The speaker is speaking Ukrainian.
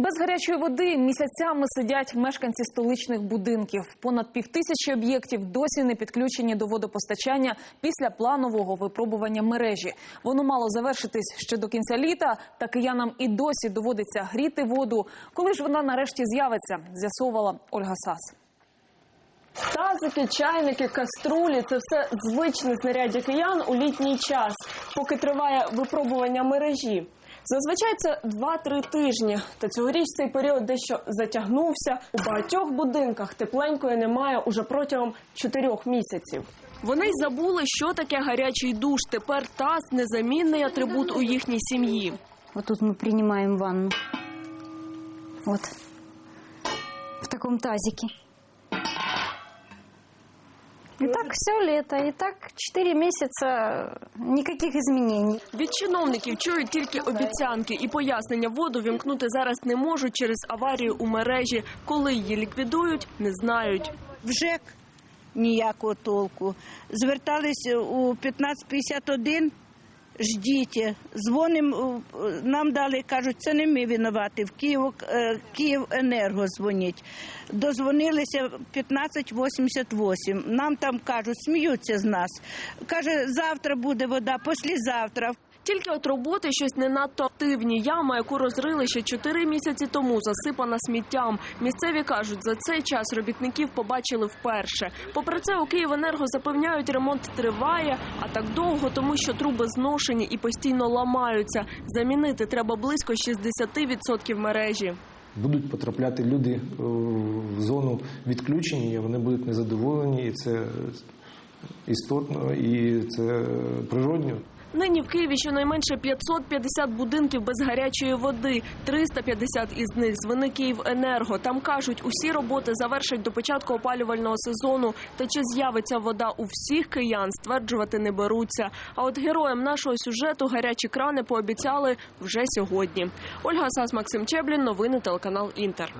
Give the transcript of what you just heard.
Без гарячої води місяцями сидять мешканці столичних будинків. Понад півтисячі об'єктів досі не підключені до водопостачання після планового випробування мережі. Воно мало завершитись ще до кінця літа, та киянам і досі доводиться гріти воду. Коли ж вона нарешті з'явиться, з'ясовувала Ольга Сас. Тазики, чайники, каструлі це все звичне знаряддя киян у літній час, поки триває випробування мережі. Зазвичай це 2-3 тижні. Та цьогоріч цей період дещо затягнувся. У багатьох будинках тепленької немає уже протягом 4 місяців. Вони й забули, що таке гарячий душ. Тепер таз незамінний атрибут у їхній сім'ї. Вот тут мы принимаем ванну. Вот. В таком тазике. И так все лето, і так 4 місяці ніяких змінень. Від чиновників чують тільки обіцянки і пояснення воду вімкнути зараз не можуть через аварію у мережі. Коли її ліквідують, не знають. в ЖЕК ніякого толку. Звертались у 1551, ждіть. Дзвонимо, нам дали, кажуть, це не ми винувати, в Київ, е, Київенерго дзвоніть. Дозвонилися 1588. Нам там кажуть, сміються з нас. Каже, завтра буде вода, післязавтра. Тільки от роботи щось не надто активні. Яма, яку розрили ще чотири місяці тому, засипана сміттям. Місцеві кажуть, за цей час робітників побачили вперше. Попри це, у Київенерго запевняють, ремонт триває, а так довго, тому що труби зношені і постійно ламаються. Замінити треба близько 60% мережі. Будуть потрапляти люди е, в зону відключення, вони будуть незадоволені, і це істотно, і це природньо. Нині в Києві щонайменше 550 будинків без гарячої води. 350 із них з вини Київенерго. Там кажуть, усі роботи завершать до початку опалювального сезону. Та чи з'явиться вода у всіх киян, стверджувати не беруться. А от героям нашого сюжету гарячі крани пообіцяли вже сьогодні. Ольга Сас, Максим Чеблін, новини телеканал Інтер.